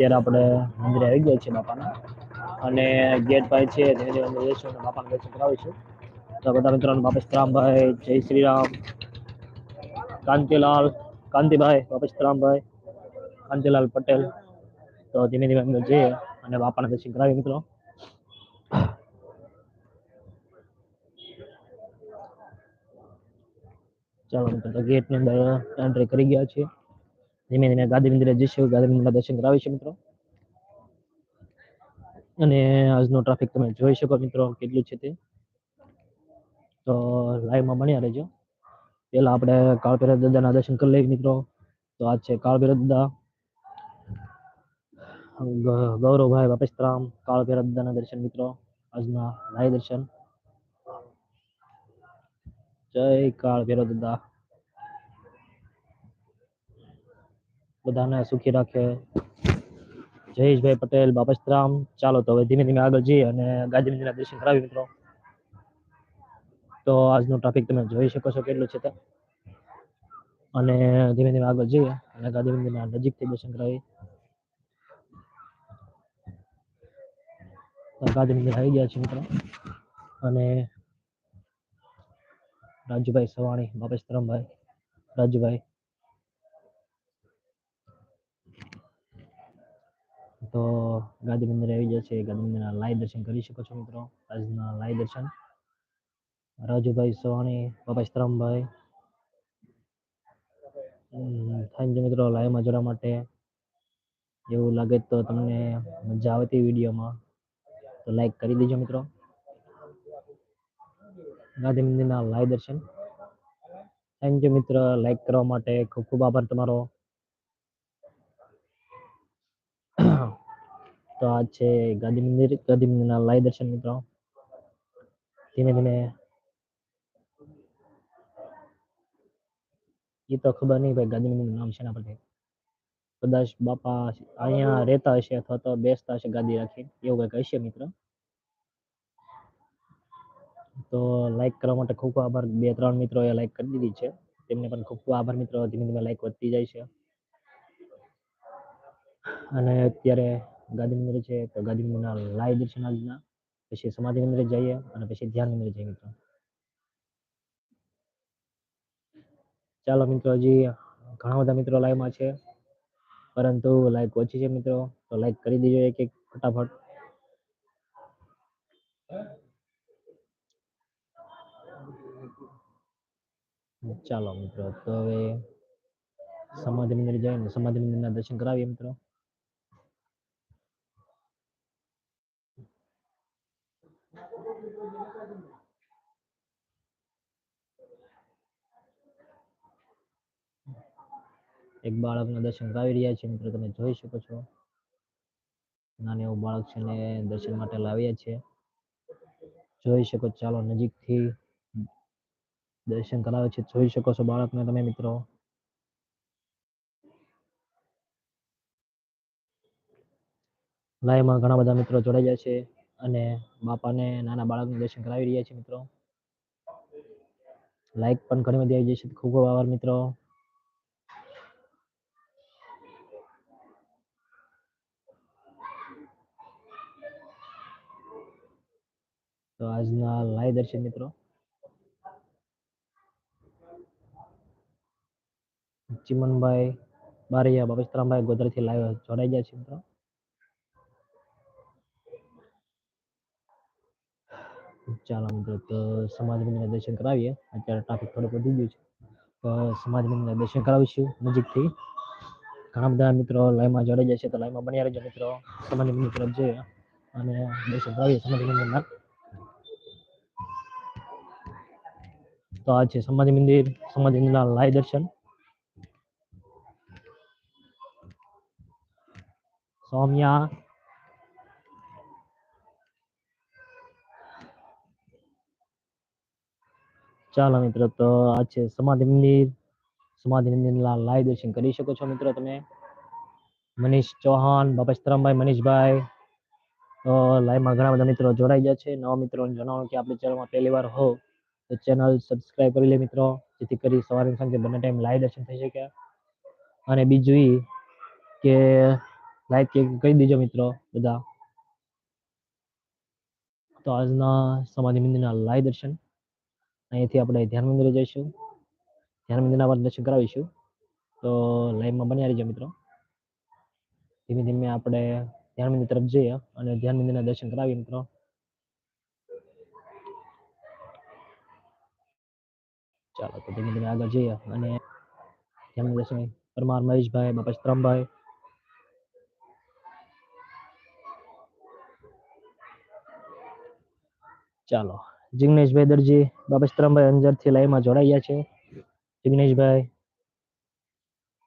અત્યારે આપણે મંદિરે આવી ગયા છીએ બાપાના. અને ગેટ ભાઈ છે ધીરે ધીરે અંદર જઈશું અને બાપાને દર્શન કરાવીશું. તો બધા મિત્રોને બાપા શ્રામભાઈ જય શ્રી રામ કાંતિલાલ, કાંતિભાઈ, બાપા શ્રામભાઈ કાંતિલાલ પટેલ. તો ધીમે ધીમે અંદર જઈએ અને બાપાના દર્શન કરાવીએ મિત્રો. ચાલો મિત્રો ગેટની અંદર એન્ટ્રી કરી ગયા છીએ. ધીમે ધીમે ગાંધી મંદિરે જઈશું ગાંધી મંદિરના દર્શન કરાવીશું મિત્રો. અને આજનો ટ્રાફિક તમે જોઈ શકો મિત્રો કેટલું છે તે. તો લાઈવમાં બન્યા રહેજો. પેલા આપણે કાળભૈરવ દાદાના દર્શન કરી લઈએ મિત્રો. તો આજ છે કાળભૈરવ દાદા. ગૌરવભાઈ બાપેસ્તરામ, કાળભૈરવ દાદાના દર્શન મિત્રો. આજના લાઈવ દર્શન. જય કાળભૈરવ દાદા. બધાને સુખી રાખે. જયેશભાઈ પટેલ બાપસ્તરામ ચાલો તો હવે ધીમે ધીમે આગળ જઈએ અને ગાંધી દર્શન કરાવી મિત્રો. તો આજનો ટ્રાફિક તમે જોઈ શકો છો કેટલું છે તે. અને ધીમે ધીમે આગળ જઈએ અને ગાંધી મંદિરના નજીકથી દર્શન કરાવી ગાંધી મંદિર આવી ગયા છે મિત્રો. અને રાજુભાઈ સવાણી બાપેશ્વરમભાઈ રાજુભાઈ તો ગાંધી મંદિર આવી જશે. ગાંધી મંદિરના લાઈવ દર્શન કરી શકો છો મિત્રો. આજના લાઈવ દર્શન. રાજુભાઈ સવાણી શ્રમભાઈ થેન્ક યુ મિત્રો લાઈવમાં જોડવા માટે. એવું લાગે તો તમને મજા આવતી વિડીયોમાં. તો લાઈક કરી દેજો મિત્રો. ગાંધી મંદિરના લાઈવ દર્શન. થેન્ક યુ મિત્ર, લાઈક કરવા માટે ખૂબ ખૂબ આભાર તમારો. તો આ છે ગાંધી મંદિર, ગાંધી મંદિરના લાઈવ દર્શન મિત્રો. ધીમે ધીમે. એ તો ખબર નહીં ભાઈ ગાંધી મંદિરનું નામ એના પરથી. કદાચ બાપા અહીંયા રહેતા હશે અથવા તો બેસતા હશે ગાદી રાખી. એવું કંઈક હશે મિત્ર. તો લાઈક કરવા માટે ખૂબ ખૂબ આભાર. બે ત્રણ મિત્રોએ લાઈક કરી દીધી છે. તેમને પણ ખૂબ ખૂબ આભાર મિત્રો. ધીમે ધીમે લાઈક વધતી જાય છે. અને અત્યારે ગાંધી મંદિર છે તો ગાંધી મંદિરના લાઈવ દર્શન આજના પછી સમાધિ મંદિરે જઈએ અને પછી ધ્યાન મંદિરે જઈએ મિત્રો. ચાલો મિત્રો, હજી ઘણા બધા મિત્રો લાઈવમાં છે. પરંતુ લાઈક ઓછી છે મિત્રો, તો લાઈક કરી દેજો એક એક ફટાફટ. ચાલો મિત્રો, તો હવે સમાધિ મંદિર જઈને સમાધિ મંદિરના દર્શન કરાવીએ મિત્રો. એક બાળકના દર્શન કરાવી રહ્યા છે. મિત્રો, તમે જોઈ શકો છો. નાનો એવો બાળક છે ને દર્શન માટે લાવ્યા છે. જોઈ શકો ચાલો નજીકથી દર્શન કરાવે છે. જોઈ શકો છો બાળકને તમે, મિત્રો. લાઈવમાં ઘણા બધા મિત્રો જોડાઈ જાય છે અને બાપાને નાના બાળકનું દર્શન કરાવી રહ્યા છે, મિત્રો. લાઈક પણ ઘણી બધી આવી જશે. ખૂબ ખૂબ આભાર, મિત્રો. તો આજના લાઈવ દર્શન મિત્રો. ચિમનભાઈ બારૈયા બાપેશ્વરામભાઈ ગોધરાથી લાઈવ જોડાઈ ગયા છે મિત્રો. ચાલો મિત્રો, તો સમાજ મંદિરના દર્શન કરાવીએ. અત્યારે ટ્રાફિક થોડુંક વધી ગયું છે. તો સમાજ મંદિરના દર્શન કરાવીશું નજીકથી. ઘણા બધા મિત્રો લાઈવમાં જોડાઈ જશે તો લાઈવમાં બન્યા રહેજો મિત્રો. સમાજ મંદિર તરફ જઈએ અને દર્શન કરાવીએ સમાજ મંદિરના. તો આ છે સમાધિ મંદિર સમાધિ મંદિરના લાય દર્શન. સૌમ્યા. ચાલો મિત્રો, તો આ છે સમાધિ મંદિર. સમાધિ મંદિરના લાય દર્શન કરી શકો છો મિત્રો તમે. મનીષ ચૌહાણ બાપેશ્વરમભાઈ મનીષભાઈ. તો લાઈવમાં ઘણા બધા મિત્રો જોડાઈ ગયા છે. નવા મિત્રો જણાવો કે આપણે ચેનલમાં પહેલી વાર હો. તો ચેનલ સબસ્ક્રાઇબ કરી લે મિત્રો. જેથી કરી સવારે સાંજે બંને ટાઈમ લાઈવ દર્શન થઈ શકે. અને બીજું એ કે લાઈક કે કહી દીજો મિત્રો બધા. તો આજના સમાધિ મંદિરના લાઈવ દર્શન. અહીંયાથી આપણે ધ્યાન મંદિરે જઈશું. ધ્યાન મંદિરના આપણે દર્શન કરાવીશું. તો લાઈવમાં બન્યા રહીજો મિત્રો. ધીમે ધીમે આપણે ધ્યાન મંદિર તરફ જઈએ અને ધ્યાન મંદિરના દર્શન કરાવીએ મિત્રો. ચાલો, તો ધીમે ધીમે આગળ જઈએ અને દર્શન પરમાર મહેશભાઈ, બાપા સ્ત્રમભાઈ. ચાલો, જિગ્નેશભાઈ દરજી, બાપા સ્ત્રમભાઈ અંજરથી લાઈવમાં જોડાઈ છે. જિગ્નેશભાઈ,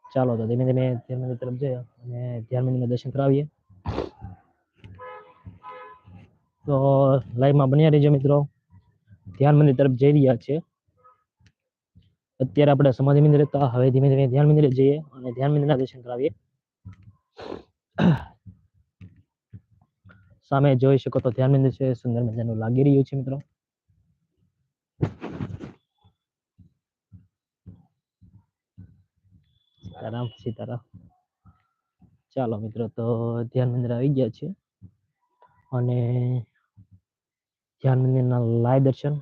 ચાલો, તો ધીમે ધીમે ધ્યાન તરફ જઈએ અને ધ્યાન મંદિરના દર્શન કરાવીએ. તો લાઈવમાં બન્યા રહેજો મિત્રો. ધ્યાન મંદિર તરફ જઈ રહ્યા છે. અત્યારે આપણે સમાધિ મંદિર હતા, હવે ધીમે ધીમે ધ્યાન મંદિરે જઈએ અને ધ્યાન મંદિરના દર્શન કરાવીએ. સામે જોઈ શકો તો ધ્યાન મંદિર છે, સુંદર મજાનું લાગી રહ્યું છે મિત્રો. સીતારામ સીતારામ. ચાલો મિત્રો, તો ધ્યાન મંદિર આવી ગયા છે. અને ધ્યાન મંદિરના લાઈવ દર્શન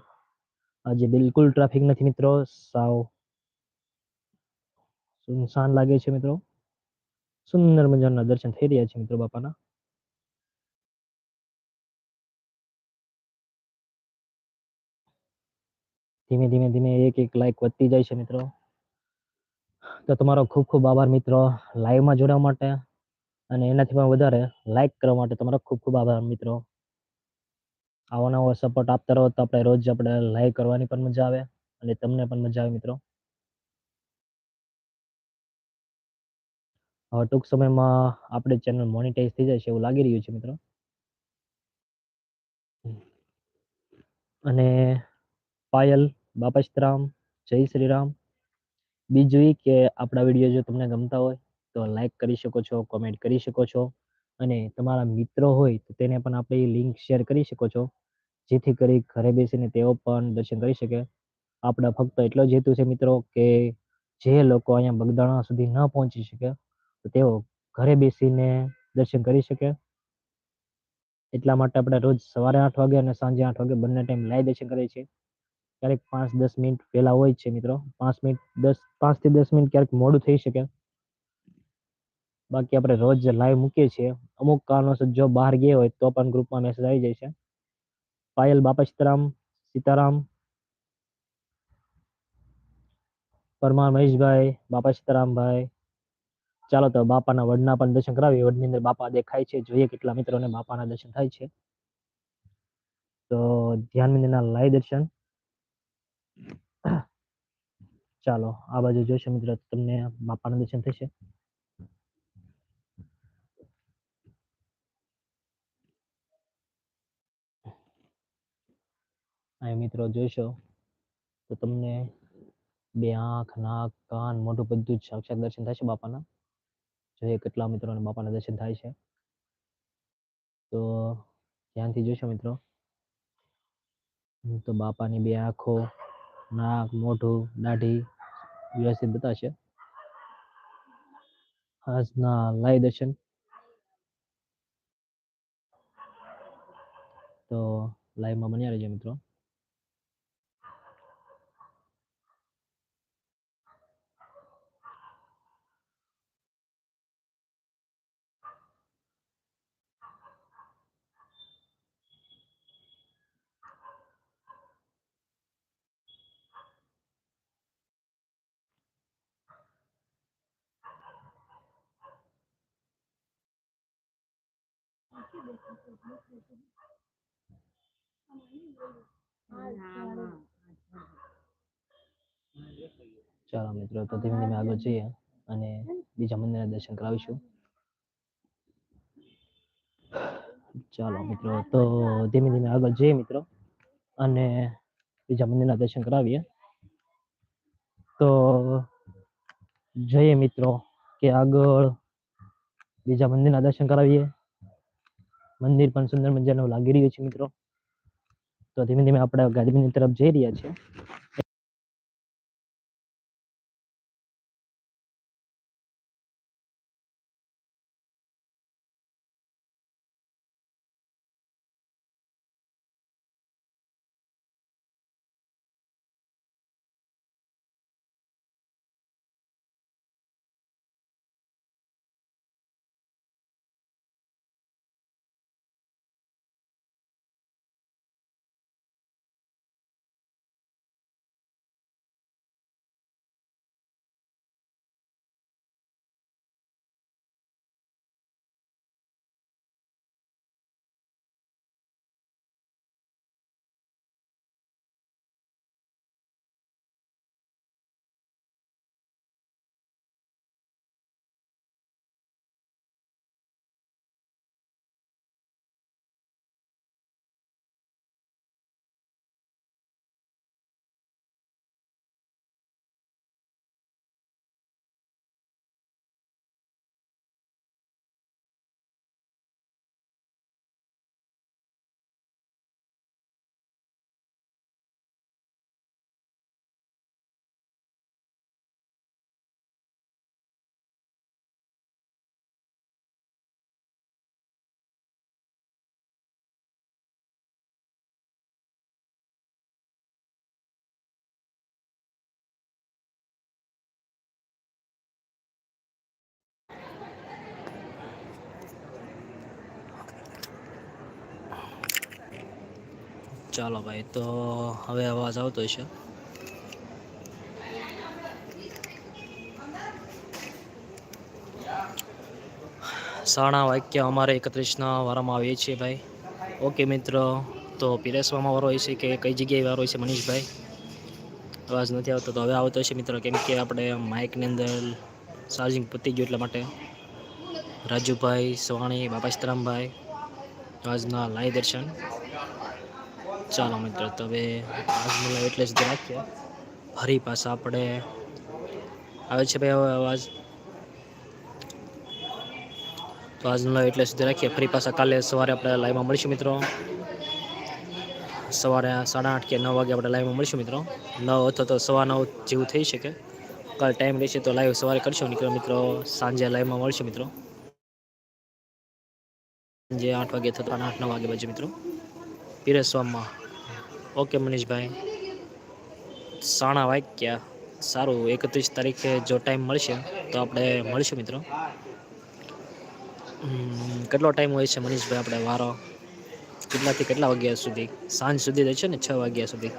આજે બિલકુલ ટ્રાફિક નથી મિત્રો. સાવ સુનસાન લાગે છે મિત્રો. સુંદર મજાના દર્શન થઈ રહ્યા છે મિત્રો બાપાના. ધીમે ધીમે ધીમે એક એક લાઈક વધતી જાય છે મિત્રો. તો તમારો ખૂબ ખૂબ આભાર મિત્રો લાઈવમાં જોડાવા માટે. અને એનાથી પણ વધારે લાઈક કરવા માટે તમારો ખૂબ ખૂબ આભાર મિત્રો. આવો નવો સપોર્ટ આપતા રહો, તો આપણે રોજ આપણે લાઈવ કરવાની પણ મજા આવે અને તમને પણ મજા આવે મિત્રો. હવે ટૂંક સમયમાં આપણે ચેનલ મોનિટાઈઝ થઈ જાય છે એવું લાગી રહ્યું છે મિત્રો. અને પાયલ, બાપસ્તરામ, જય શ્રી રામ બીજું કે આપણા વીડિયો જો તમને ગમતા હોય તો લાઈક કરી શકો છો કોમેન્ટ કરી શકો છો. અને તમારા મિત્રો હોય તો તેને પણ આપણે એ લિંક શેર કરી શકો છો. જેથી કરી ઘરે બેસીને તેઓ પણ દર્શન કરી શકે. આપણા ફક્ત એટલો જ હેતુ છે મિત્રો કે જે લોકો અહીંયા બગદાણા સુધી ન પહોંચી શકે, તો તેઓ ઘરે બેસીને દર્શન કરી શકે. એટલા માટે આપણે રોજ સવારે આઠ વાગે અને સાંજે આઠ વાગે બંને ટાઈમ લાઈવ દર્શન કરીએ છીએ. ક્યારેક પાંચ દસ મિનિટ પહેલા હોય છે મિત્રો. પાંચ મિનિટ દસ, પાંચથી દસ મિનિટ ક્યારેક મોડું થઈ શકે. બાકી આપણે રોજ લાઈવ મૂકીએ છીએ, અમુક કારણોસર જો બહાર ગયા હોય તો પણ ગ્રુપમાં મેસેજ આવી જાય છે. પાયલ, બાપા સીતારામ સીતારામ, પરમાર, મહેશભાઈ, બાપા સીતારામભાઈ. ચાલો તો બાપાના વડના પણ દર્શન કરાવીએ. વડની અંદર બાપા દેખાય છે. જોઈએ કેટલા મિત્રોને બાપાના દર્શન થાય છે. તો ધ્યાન મંદિરના લાઈવ દર્શન. ચાલો, આ બાજુ જોશો મિત્રો, તમને બાપાના દર્શન થશે. મિત્રો જોશો તો તમને બે આંખ, નાક, કાન, મોઢું બધું જ સાક્ષાત દર્શન થશે બાપાના. જોઈએ કેટલા મિત્રોને બાપાના દર્શન થાય છે. તો ધ્યાનથી જોશો મિત્રો. તો બાપાની બે આંખો, નાક, મોઢું, દાઢી વ્યવસ્થિત બતાવશે. આજના લાઈવ દર્શન. તો લાઈવમાં બન્યા રહેજો મિત્રો. ચાલો મિત્રો, તો ધીમે ધીમે આગળ જઈએ અને બીજા મંદિરના દર્શન કરાવીશું. ચાલો મિત્રો, તો ધીમે ધીમે આગળ જઈએ મિત્રો અને બીજા મંદિરના દર્શન કરાવીએ. તો જઈએ મિત્રો, કે આગળ બીજા મંદિરના દર્શન કરાવીએ. મંદિર પણ સુંદર મજાનું લાગી રહ્યું છે મિત્રો. તો ધીમે ધીમે આપણે ગાંધી તરફ જઈ રહ્યા છીએ. ચાલો ભાઈ, તો હવે અવાજ આવતો છે સાણા વાક્ય અમારે એકત્રીસના વારામાં આવીએ છીએ ભાઈ. ઓકે મિત્ર, તો પીરેસવામાં વારો હોય છે કે કઈ જગ્યાએ વારો હોય છે મનીષભાઈ? અવાજ નથી આવતો, તો હવે આવતો છે મિત્રો, કેમ કે આપણે માઇકની અંદર ચાર્જિંગ પતી ગયું એટલા માટે. રાજુભાઈ, સવાણી, બાપા સીતરામભાઈ આજના લાઈ દર્શન. ચાલો મિત્રો હવે આજ લાઈવ એટલે સુધી રાખીએ. ફરી પાછા આપણે આવે છે ભાઈ હવે અવાજ. તો આજનો લાઈવ એટલે સુધી રાખીએ. ફરી પાછા કાલે સવારે આપણે લાઈવમાં મળીશું મિત્રો. સવારે સાડા આઠ કે નવ વાગે આપણે લાઈવમાં મળીશું મિત્રો. નવ અથવા તો સવા નવ જેવું થઈ શકે. કાલે ટાઈમ રહેશે તો લાઈવ સવારે કરશું. નીકળો મિત્રો, સાંજે લાઈવમાં મળશે મિત્રો. સાંજે આઠ વાગે થતા આઠ, નવ વાગે બાજુ મિત્રો. પીરેસવામાં ઓકે મનીષભાઈ. સાણા વાક્યા. સારું, એકત્રીસ તારીખે જો ટાઈમ મળશે, તો આપણે મળીશું મિત્રો. કેટલો ટાઈમ હોય છે મનીષભાઈ આપણે વારો? કેટલાથી કેટલા વાગ્યા સુધી? સાંજ સુધી રહેશે ને? છ વાગ્યા સુધી?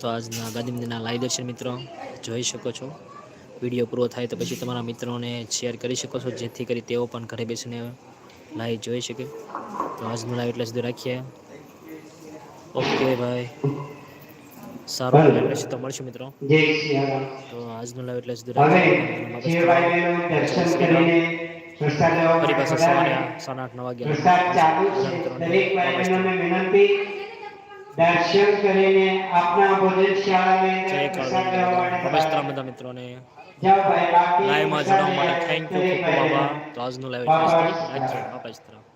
તો આજના ગાંધીમંદિરના લાઈવ દર્શન મિત્રો, જોઈ શકો છો. વીડિયો પૂરો થાય તો પછી તમારા મિત્રોને શેર કરી શકો છો, જેથી કરી તેઓ પણ ઘરે બેસીને લાઈવ જોઈ શકે. તો આજનું લાઈવ એટલે સુધી રાખીએ. ઓકે ભાઈ. સારું લાઈવ રહેશે તો મળશું મિત્રો. જય સિયારામ તો આજનું લાઈવ એટલે સુધી હવે રાખીએ. જે ભાઈઓનું દર્શન કરીને પ્રસાદ લેવા ફરી માટે પાછા સવારે પધાર્યા. સાડા આઠ નવ પ્રસાદ ચાલુ છે. વાગ્યા દરેક ભાઈઓને વિનંતી. દર્શન કરીને આપના ભોજન શાળાની જય અંદર પ્રસાદ લેવા માટે નમસ્કાર પધાર્યા. બધા મિત્રોને. જાઓ ભાઈ બાકી લાઈવમાં જોડવા માટે થેન્ક યુ ખૂબ ખૂબ આભાર તો આજનું લાઈવ બાપા